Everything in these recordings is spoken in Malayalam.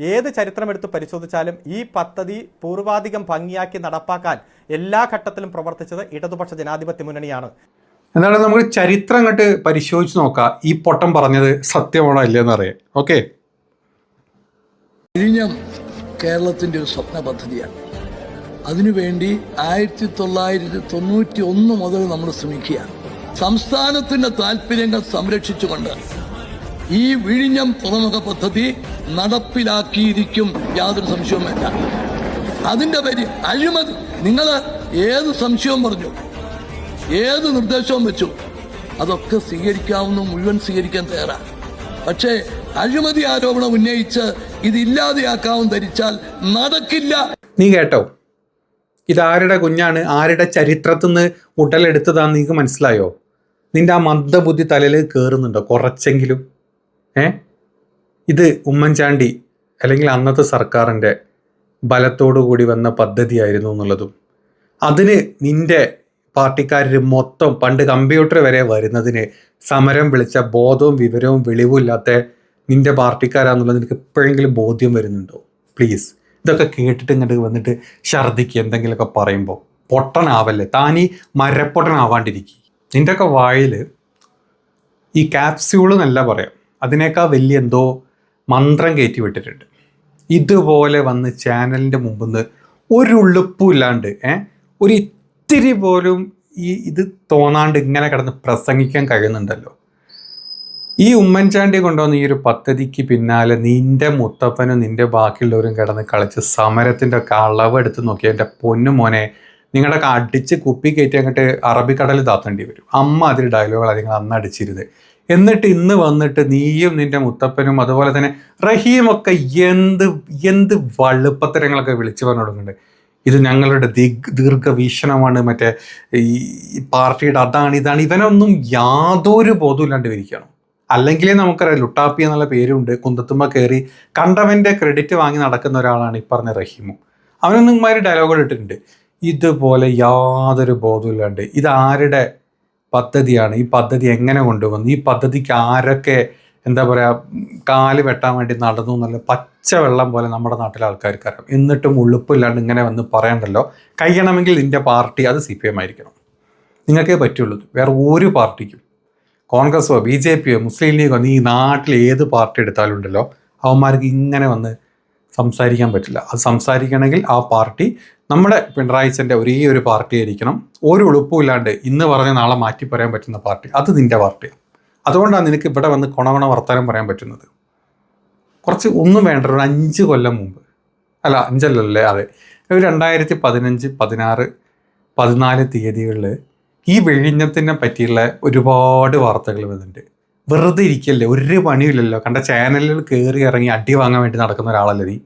ഏത് ചരിത്രമെടുത്ത് പരിശോധിച്ചാലും ഈ പദ്ധതി പൂർവാധികം ഭംഗിയാക്കി നടപ്പാക്കാൻ എല്ലാ ഘട്ടത്തിലും പ്രവർത്തിച്ചത് ഇടതുപക്ഷ ജനാധിപത്യ മുന്നണിയാണ്. എന്താണ് നമുക്ക് ചരിത്രം അങ്ങോട്ട് പരിശോധിച്ച് നോക്കാം. ഈ പൊട്ടം പറഞ്ഞത് സത്യമാണോ ഇല്ലെന്ന് അറിയാം. ഓക്കെ? വിഴിഞ്ഞം കേരളത്തിന്റെ ഒരു സ്വപ്ന പദ്ധതിയാണ്. അതിനുവേണ്ടി ആയിരത്തി തൊള്ളായിരത്തി തൊണ്ണൂറ്റി ഒന്ന് മുതൽ നമ്മൾ ശ്രമിക്കുകയാണ്. സംസ്ഥാനത്തിന്റെ താല്പര്യങ്ങൾ സംരക്ഷിച്ചുകൊണ്ട് ഈ വിഴിഞ്ഞം തുറമുഖ പദ്ധതി നടപ്പിലാക്കിയിരിക്കും യാതൊരു സംശയവും വേണ്ട അതിന്റെ പേര് അഴിമതി. നിങ്ങൾ ഏത് സംശയവും പറഞ്ഞു. ഏത് നിർദ്ദേശവും വെച്ചു. അതൊക്കെ സ്വീകരിക്കാവുന്ന മുഴുവൻ സ്വീകരിക്കാൻ തയ്യാറാണ് പക്ഷേ അഴിമതി ആരോപണം ഉന്നയിച്ച് ഇത് ഇല്ലാതെയാക്കാവും ധരിച്ചാൽ നടക്കില്ല. നീ കേട്ടോ. ഇതാരുടെ കുഞ്ഞാണ്? ആരുടെ ചരിത്രത്തിൽ നിന്ന് ഉടലെടുത്തതാന്ന് നിങ്ങൾക്ക് മനസ്സിലായോ? നിന്റെ ആ മന്ദബുദ്ധി തലയിൽ കയറുന്നുണ്ടോ കുറച്ചെങ്കിലും. ഏ? ഇത് ഉമ്മൻചാണ്ടി അല്ലെങ്കിൽ അന്നത്തെ സർക്കാരിന്റെ ബലത്തോടു കൂടി വന്ന പദ്ധതിയായിരുന്നു എന്നുള്ളതും. അതിന് നിന്റെ പാർട്ടിക്കാർ മൊത്തം പണ്ട് കമ്പ്യൂട്ടർ വരെ വരുന്നതിന് സമരം വിളിച്ച ബോധവും വിവരവും വെളിവും ഇല്ലാത്ത നിന്റെ പാർട്ടിക്കാരാന്നുള്ളത് നിനക്ക് എപ്പോഴെങ്കിലും ബോധ്യം വരുന്നുണ്ടോ? പ്ലീസ് ഇതൊക്കെ കേട്ടിട്ട് ഇങ്ങോട്ട് വന്നിട്ട് ഛർദിക്കുക എന്തെങ്കിലുമൊക്കെ പറയുമ്പോൾ പൊട്ടനാവല്ലേ? താനീ മരപ്പൊട്ടനാവാണ്ടിരിക്കുക നിന്റെയൊക്കെ വായിൽ ഈ ക്യാപ്സ്യൂൾ എന്നല്ല പറയാം. അതിനേക്കാൾ വലിയ എന്തോ മന്ത്രം കയറ്റി വിട്ടിട്ടുണ്ട് ഇതുപോലെ വന്ന് ചാനലിന്റെ മുമ്പിൽ നിന്ന് ഒരു ഉളുപ്പും ഇല്ലാണ്ട് ഏ? ഒരു ഇത്തിരി പോലും ഈ ഇത് തോന്നാണ്ട് ഇങ്ങനെ കിടന്ന് പ്രസംഗിക്കാൻ കഴിയുന്നുണ്ടല്ലോ. ഈ ഉമ്മൻചാണ്ടി കൊണ്ടുവന്ന ഈ ഒരു പദ്ധതിക്ക് പിന്നാലെ നിന്റെ മുത്തപ്പനും നിന്റെ ബാക്കിയുള്ളവരും കിടന്ന് കളിച്ച് സമരത്തിന്റെ ഒക്കെ അളവ് എടുത്ത് നോക്കി എന്റെ പൊന്നു മോനെ നിങ്ങളുടെ അടിച്ച് കുപ്പി കയറ്റി അങ്ങോട്ട് അറബിക്കടൽ താത്തേണ്ടി വരും. അമ്മ അതിൽ ഡയലോഗുകൾ നിങ്ങൾ അന്ന് അടിച്ചിരുത് എന്നിട്ട് ഇന്ന് വന്നിട്ട് നീയും നിന്റെ മുത്തപ്പനും അതുപോലെ തന്നെ റഹീമൊക്കെ എന്ത് എന്ത് വളുപ്പത്തരങ്ങളൊക്കെ വിളിച്ചു പറഞ്ഞു തുടങ്ങുന്നുണ്ട് ഇത് ഞങ്ങളുടെ ദീർഘവീക്ഷണമാണ്. മറ്റേ ഈ പാർട്ടിയുടെ അതാണ് ഇതാണ്. ഇവനൊന്നും യാതൊരു ബോധമില്ലാണ്ട് ഇരിക്കണം. അല്ലെങ്കിലേ നമുക്കറിയാം ലുട്ടാപ്പി എന്നുള്ള പേരുണ്ട്. കുന്തത്തുമ്മ കയറി കണ്ടവന്റെ ക്രെഡിറ്റ് വാങ്ങി നടക്കുന്ന ഒരാളാണ് ഈ പറഞ്ഞ റഹീമും. അവനൊന്നും ഇമാതിരി ഡയലോഗുകൾ ഇട്ടിട്ടുണ്ട്. ഇതുപോലെ യാതൊരു ബോധമില്ലാണ്ട് ഇത് ആരുടെ പദ്ധതിയാണ്. ഈ പദ്ധതി എങ്ങനെ കൊണ്ടുവന്നു? ഈ പദ്ധതിക്ക് ആരൊക്കെ എന്താ പറയുക കാൽ വെട്ടാൻ വേണ്ടി നടന്നു എന്നുള്ള പച്ച വെള്ളം പോലെ നമ്മുടെ നാട്ടിലെ ആൾക്കാർക്ക് അറിയാം എന്നിട്ടും ഉളുപ്പില്ലാണ്ട് ഇങ്ങനെ വന്ന് പറയണ്ടല്ലോ. കഴിയണമെങ്കിൽ നിന്റെ പാർട്ടി അത് സി പി എം ആയിരിക്കണം. നിങ്ങൾക്കേ പറ്റുള്ളൂ. വേറെ ഒരു പാർട്ടിക്കും. കോൺഗ്രസ്സോ ബി ജെ പിയോ മുസ്ലിം ലീഗോ നീ നാട്ടിൽ ഏത് പാർട്ടി എടുത്താലുണ്ടല്ലോ അവന്മാർക്ക് ഇങ്ങനെ വന്ന് സംസാരിക്കാൻ പറ്റില്ല. അത് സംസാരിക്കണമെങ്കിൽ ആ പാർട്ടി നമ്മുടെ പിണറായിച്ചന്റെ ഒരേ ഒരു പാർട്ടി ആയിരിക്കണം. ഒരു ഉളുപ്പുമില്ലാണ്ട് ഇന്ന് പറഞ്ഞ നാളെ മാറ്റി പറയാൻ പറ്റുന്ന പാർട്ടി. അത് നിന്റെ പാർട്ടിയാണ് അതുകൊണ്ടാണ് നിനക്ക് ഇവിടെ വന്ന് കൊണകൊണ വർത്താനം പറയാൻ പറ്റുന്നത്. കുറച്ച് ഒന്നും വേണ്ട. ഒരു അഞ്ച് കൊല്ലം മുമ്പ്. അല്ല അഞ്ചല്ലല്ലേ? അതെ. ഒരു രണ്ടായിരത്തി പതിനഞ്ച് പതിനാറ് പതിനാല് തീയതികളിൽ ഈ വിഴിഞ്ഞത്തിനെ പറ്റിയുള്ള ഒരുപാട് വാർത്തകൾ വരുന്നുണ്ട് വെറുതെ ഇരിക്കല്ലേ? ഒരു പണിയില്ലല്ലോ കണ്ട ചാനലിൽ കയറി ഇറങ്ങി അടി വാങ്ങാൻ വേണ്ടി നടക്കുന്ന ഒരാളല്ലേ നീ?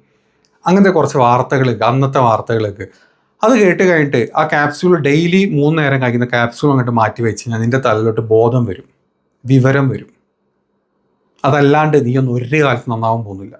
അങ്ങനത്തെ കുറച്ച് വാർത്തകളൊക്കെ അന്നത്തെ വാർത്തകളൊക്കെ. അത് കേട്ട് കഴിഞ്ഞിട്ട് ആ ക്യാപ്സ്യൂൾ ഡെയിലി മൂന്ന് നേരം കഴിക്കുന്ന ക്യാപ്സ്യൂൾ അങ്ങോട്ട് മാറ്റി വെച്ച് കഴിഞ്ഞാൽ നിന്റെ തലയിലോട്ട് ബോധം വരും. വിവരം വരും. അതല്ലാണ്ട് നീ ഒന്നും ഒരു കാലത്ത് നന്നാവാൻ പോകുന്നില്ല.